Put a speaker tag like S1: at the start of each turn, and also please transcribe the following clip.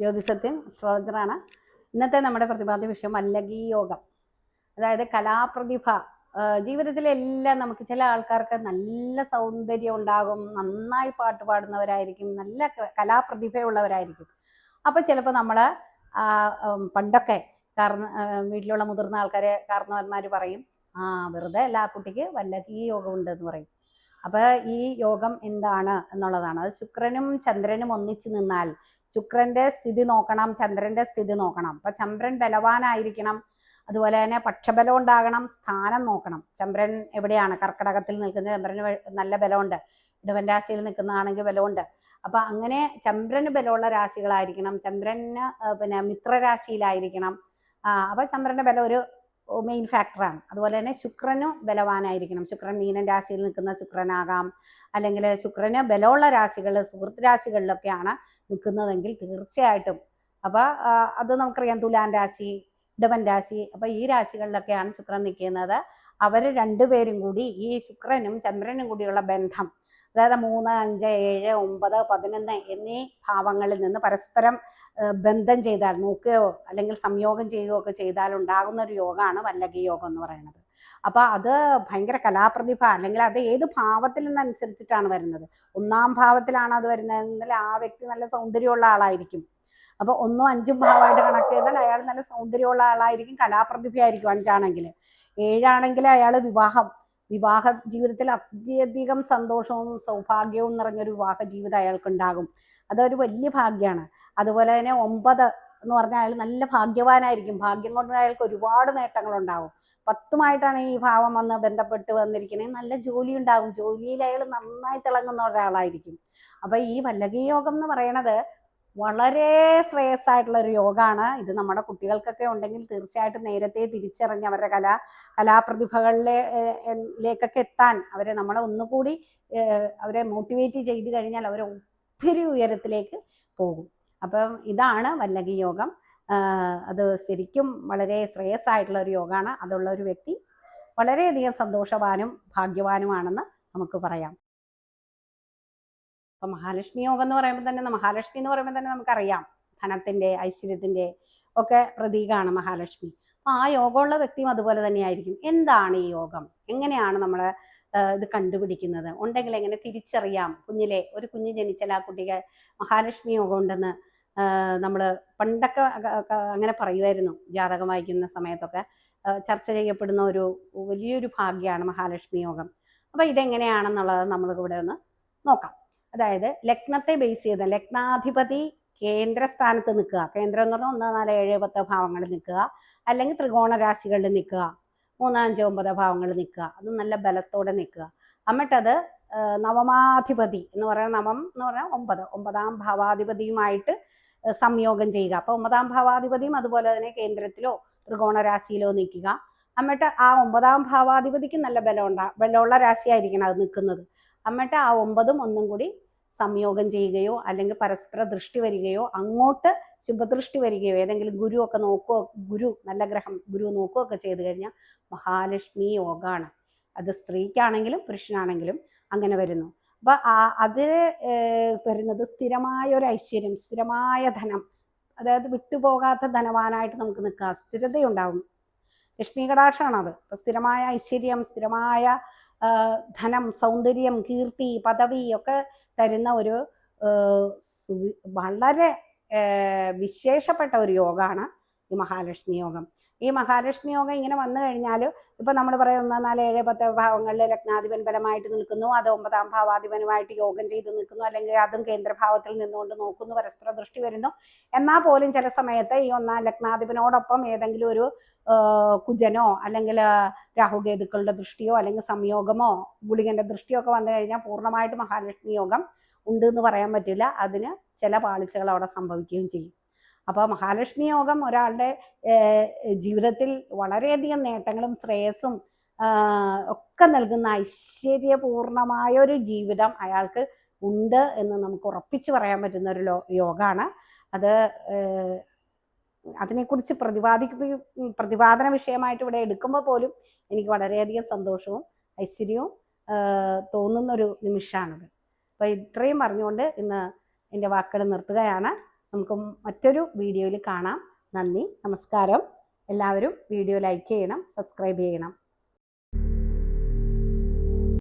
S1: ജ്യോതിസത്യം അസ്ട്രോളജറാണ് ഇന്നത്തെ നമ്മുടെ പ്രതിപാദ്യ വിഷയം വല്ലകി യോഗം. അതായത് കലാപ്രതിഭ. ജീവിതത്തിലെല്ലാം നമുക്ക് ചില ആൾക്കാർക്ക് നല്ല സൗന്ദര്യം ഉണ്ടാകും നന്നായി പാട്ട് പാടുന്നവരായിരിക്കും നല്ല കലാപ്രതിഭയുള്ളവരായിരിക്കും. അപ്പോൾ ചിലപ്പോൾ നമ്മൾ പണ്ടൊക്കെ കാർന്ന വീട്ടിലുള്ള മുതിർന്ന ആൾക്കാരെ കാർന്നവന്മാർ പറയും ആ വെറുതെ എല്ലാ ആ കുട്ടിക്ക് വല്ലകി യോഗം ഉണ്ട് എന്ന് പറയും. അപ്പോൾ ഈ യോഗം എന്താണ് എന്നുള്ളതാണ്. അത് ശുക്രനും ചന്ദ്രനും ഒന്നിച്ച് നിന്നാൽ ശുക്രന്റെ സ്ഥിതി നോക്കണം ചന്ദ്രന്റെ സ്ഥിതി നോക്കണം. അപ്പൊ ചന്ദ്രൻ ബലവാനായിരിക്കണം. അതുപോലെ തന്നെ പക്ഷബലം ഉണ്ടാകണം സ്ഥാനം നോക്കണം. ചന്ദ്രൻ എവിടെയാണ്? കർക്കടകത്തിൽ നിൽക്കുന്ന ചന്ദ്രന് നല്ല ബലമുണ്ട്. ഇടവൻ രാശിയിൽ നിൽക്കുന്നതാണെങ്കിൽ ബലമുണ്ട്. അപ്പൊ അങ്ങനെ ചന്ദ്രന് ബലമുള്ള രാശികളായിരിക്കണം. ചന്ദ്രന് പിന്നെ മിത്രരാശിയിലായിരിക്കണം. ആ, അപ്പൊ ചന്ദ്രന്റെ ബലം ഒരു മെയിൻ ഫാക്ടറാണ് അതുപോലെ തന്നെ ശുക്രനും ബലവാനായിരിക്കണം. ശുക്രൻ മീനൻ രാശിയിൽ നിൽക്കുന്ന ശുക്രനാകാം. അല്ലെങ്കിൽ ശുക്രന് ബലമുള്ള രാശികൾ സുഹൃത്ത് രാശികളിലൊക്കെയാണ് നിൽക്കുന്നതെങ്കിൽ തീർച്ചയായിട്ടും. അപ്പോൾ അത് നമുക്കറിയാം. തുലാൻ രാശി ഇടവൻ രാശി. അപ്പോൾ ഈ രാശികളിലൊക്കെയാണ് ശുക്രൻ നിൽക്കുന്നത്. അവർ രണ്ടുപേരും കൂടി ഈ ശുക്രനും ചന്ദ്രനും കൂടിയുള്ള ബന്ധം അതായത് മൂന്ന് അഞ്ച് ഏഴ് ഒമ്പത് പതിനൊന്ന് എന്നീ ഭാവങ്ങളിൽ നിന്ന് പരസ്പരം ബന്ധം ചെയ്താൽ നോക്കുകയോ അല്ലെങ്കിൽ സംയോഗം ചെയ്യുകയോ ഒക്കെ ചെയ്താൽ ഉണ്ടാകുന്ന ഒരു യോഗമാണ് വല്ലകി യോഗം എന്ന് പറയുന്നത്. അപ്പോൾ അത് ഭയങ്കര കലാപ്രതിഭ അല്ലെങ്കിൽ അത് ഏത് ഭാവത്തിൽ നിന്നനുസരിച്ചിട്ടാണ് വരുന്നത്? ഒന്നാം ഭാവത്തിലാണ് അത് വരുന്നതെങ്കിൽ ആ വ്യക്തി നല്ല സൗന്ദര്യമുള്ള ആളായിരിക്കും. അപ്പോൾ ഒന്നും അഞ്ചും ഭാവമായിട്ട് കണക്ട് ചെയ്താൽ അയാൾ നല്ല സൗന്ദര്യമുള്ള ആളായിരിക്കും കലാപ്രതിഭയായിരിക്കും അഞ്ചാണെങ്കിൽ. ഏഴാണെങ്കിൽ അയാൾ വിവാഹം. വിവാഹ ജീവിതത്തിൽ അത്യധികം സന്തോഷവും സൗഭാഗ്യവും നിറഞ്ഞൊരു വിവാഹ ജീവിതം അയാൾക്കുണ്ടാകും. അതൊരു വലിയ ഭാഗ്യമാണ് അതുപോലെ തന്നെ ഒമ്പത് എന്ന് പറഞ്ഞാൽ അയാൾ നല്ല ഭാഗ്യവാനായിരിക്കും. ഭാഗ്യം കൊണ്ട് അയാൾക്ക് ഒരുപാട് നേട്ടങ്ങളുണ്ടാവും പത്തുമായിട്ടാണ് ഈ ഭാവം വന്ന് ബന്ധപ്പെട്ട് വന്നിരിക്കുന്നത്. നല്ല ജോലി ഉണ്ടാകും ജോലിയിൽ അയാൾ നന്നായി തിളങ്ങുന്ന ഒരാളായിരിക്കും. അപ്പൊ ഈ വല്ലകി യോഗം എന്ന് പറയണത് വളരെ ശ്രേയസ്സായിട്ടുള്ള ഒരു യോഗമാണ് ഇത് നമ്മുടെ കുട്ടികൾക്കൊക്കെ ഉണ്ടെങ്കിൽ തീർച്ചയായിട്ടും നേരത്തെ തിരിച്ചറിഞ്ഞ് അവരുടെ കലാ കലാപ്രതിഭകളിലേക്കൊക്കെ എത്താൻ അവരെ നമ്മളെ ഒന്നുകൂടി അവരെ മോട്ടിവേറ്റ് ചെയ്ത് കഴിഞ്ഞാൽ അവർ ഒത്തിരി ഉയരത്തിലേക്ക് പോകും. അപ്പം ഇതാണ് വല്ലകി യോഗം. അത് ശരിക്കും വളരെ ശ്രേയസ്സായിട്ടുള്ള ഒരു യോഗമാണ് അതുള്ള ഒരു വ്യക്തി വളരെയധികം സന്തോഷവാനും ഭാഗ്യവാനുമാണെന്ന് നമുക്ക് പറയാം. ഇപ്പൊ മഹാലക്ഷ്മി യോഗം എന്ന് പറയുമ്പോൾ തന്നെ മഹാലക്ഷ്മി എന്ന് പറയുമ്പോൾ തന്നെ നമുക്കറിയാം. ധനത്തിന്റെ ഐശ്വര്യത്തിന്റെ ഒക്കെ പ്രതീകമാണ് മഹാലക്ഷ്മി. അപ്പൊ ആ യോഗമുള്ള വ്യക്തിയും അതുപോലെ തന്നെയായിരിക്കും. എന്താണ് ഈ യോഗം? എങ്ങനെയാണ് നമ്മൾ ഇത് കണ്ടുപിടിക്കുന്നത്? ഉണ്ടെങ്കിൽ എങ്ങനെ തിരിച്ചറിയാം? കുഞ്ഞിലെ ഒരു കുഞ്ഞ് ജനിച്ചാൽ ആ കുട്ടിക്ക് മഹാലക്ഷ്മി യോഗം ഉണ്ടെന്ന് നമ്മൾ പണ്ടൊക്കെ അങ്ങനെ പറയുമായിരുന്നു. ജാതകം വായിക്കുന്ന സമയത്തൊക്കെ ചർച്ച ചെയ്യപ്പെടുന്ന ഒരു വലിയൊരു ഭാഗ്യമാണ് മഹാലക്ഷ്മി യോഗം. അപ്പോൾ ഇതെങ്ങനെയാണെന്നുള്ളത് നമ്മൾ ഇവിടെ ഒന്ന് നോക്കാം. അതായത് ലഗ്നത്തെ ബേസ് ചെയ്ത ലഗ്നാധിപതി കേന്ദ്രസ്ഥാനത്ത് നിൽക്കുക. കേന്ദ്രം എന്ന് പറഞ്ഞാൽ ഒന്ന് നാല് ഏഴ് പത്ത് ഭാവങ്ങളിൽ നിൽക്കുക. അല്ലെങ്കിൽ ത്രികോണ രാശികളിൽ നിൽക്കുക. മൂന്ന് അഞ്ച് ഒമ്പത് ഭാവങ്ങളിൽ നിൽക്കുക. അത് നല്ല ബലത്തോടെ നിൽക്കുക. എന്നിട്ടത് നവമാധിപതി എന്ന് പറയുന്ന നവം എന്ന് പറഞ്ഞാൽ ഒമ്പത്. ഒമ്പതാം ഭാവാധിപതിയുമായിട്ട് സംയോഗം ചെയ്യുക. അപ്പോൾ ഒമ്പതാം ഭാവാധിപതിയും അതുപോലെ തന്നെ കേന്ദ്രത്തിലോ ത്രികോണ രാശിയിലോ നിൽക്കുക. എന്നിട്ട് ആ ഒമ്പതാം ഭാവാധിപതിക്ക് നല്ല ബലം ഉണ്ടാകും ബലമുള്ള രാശിയായിരിക്കണം അത് നിൽക്കുന്നത്. എന്നിട്ട് ആ ഒമ്പതും ഒന്നും കൂടി സംയോഗം ചെയ്യുകയോ അല്ലെങ്കിൽ പരസ്പര ദൃഷ്ടി വരികയോ അങ്ങോട്ട് ശുഭദൃഷ്ടി വരികയോ ഏതെങ്കിലും ഗുരു ഒക്കെ നോക്കുകയോ ഗുരു നല്ല ഗ്രഹം ഗുരു നോക്കുകയോ ഒക്കെ ചെയ്തു കഴിഞ്ഞാൽ മഹാലക്ഷ്മി യോഗമാണ് അത് സ്ത്രീക്കാണെങ്കിലും പുരുഷനാണെങ്കിലും അങ്ങനെ വരുന്നു. അപ്പൊ അത് വരുന്നത് സ്ഥിരമായ ഒരു ഐശ്വര്യം സ്ഥിരമായ ധനം അതായത് വിട്ടുപോകാത്ത ധനവാനായിട്ട് നമുക്ക് നിൽക്കാം സ്ഥിരതയുണ്ടാകും ലക്ഷ്മി കടാക്ഷമാണത് അപ്പൊ സ്ഥിരമായ ഐശ്വര്യം സ്ഥിരമായ ധനം സൗന്ദര്യം കീർത്തി പദവി ഒക്കെ തരുന്ന ഒരു വളരെ വിശേഷപ്പെട്ട ഒരു യോഗമാണ് ഈ മഹാലക്ഷ്മി യോഗം. ഈ മഹാലക്ഷ്മി യോഗം ഇങ്ങനെ വന്നു കഴിഞ്ഞാൽ ഇപ്പൊ നമ്മൾ പറയും ഒന്നാം നാല് ഏഴ് പത്ത് ഭാവങ്ങളിൽ ലഗ്നാധിപൻ ബലമായിട്ട് നിൽക്കുന്നു അത് ഒമ്പതാം ഭാവാധിപനുമായിട്ട് യോഗം ചെയ്ത് നിൽക്കുന്നു അല്ലെങ്കിൽ അതും കേന്ദ്രഭാവത്തിൽ നിന്നുകൊണ്ട് നോക്കുന്നു പരസ്പര ദൃഷ്ടി വരുന്നു. എന്നാൽ പോലും ചില സമയത്ത് ഈ ഒന്നാം ലഗ്നാധിപനോടൊപ്പം ഏതെങ്കിലും ഒരു കുജനോ അല്ലെങ്കിൽ രാഹുകേതുക്കളുടെ ദൃഷ്ടിയോ അല്ലെങ്കിൽ സംയോഗമോ ഗുളികന്റെ ദൃഷ്ടിയോ ഒക്കെ വന്നു കഴിഞ്ഞാൽ പൂർണമായിട്ട് മഹാലക്ഷ്മി യോഗം ഉണ്ട് എന്ന് പറയാൻ പറ്റില്ല. അതിന് ചില പാളിച്ചകൾ അവിടെ സംഭവിക്കുകയും ചെയ്യും. അപ്പോൾ മഹാലക്ഷ്മി യോഗം ഒരാളുടെ ജീവിതത്തിൽ വളരെയധികം നേട്ടങ്ങളും ശ്രേയസ്സും ഒക്കെ നൽകുന്ന ഐശ്വര്യപൂർണമായ ഒരു ജീവിതം അയാൾക്ക് ഉണ്ട് എന്ന് നമുക്ക് ഉറപ്പിച്ചു പറയാൻ പറ്റുന്ന ഒരു യോഗമാണ് അത് അതിനെക്കുറിച്ച് പ്രതിപാദിക്കുകയും പ്രതിപാദന വിഷയമായിട്ട് ഇവിടെ എടുക്കുമ്പോൾ പോലും എനിക്ക് വളരെയധികം സന്തോഷവും ഐശ്വര്യവും തോന്നുന്ന തോന്നുന്നൊരു നിമിഷമാണത്. അപ്പോൾ ഇത്രയും പറഞ്ഞുകൊണ്ട് ഇന്ന് എന്റെ വാക്കുകൾ നിർത്തുകയാണ്. നമുക്ക് മറ്റൊരു വീഡിയോയിൽ കാണാം. നന്ദി നമസ്കാരം. എല്ലാവരും വീഡിയോ ലൈക്ക് ചെയ്യണം സബ്സ്ക്രൈബ് ചെയ്യണം.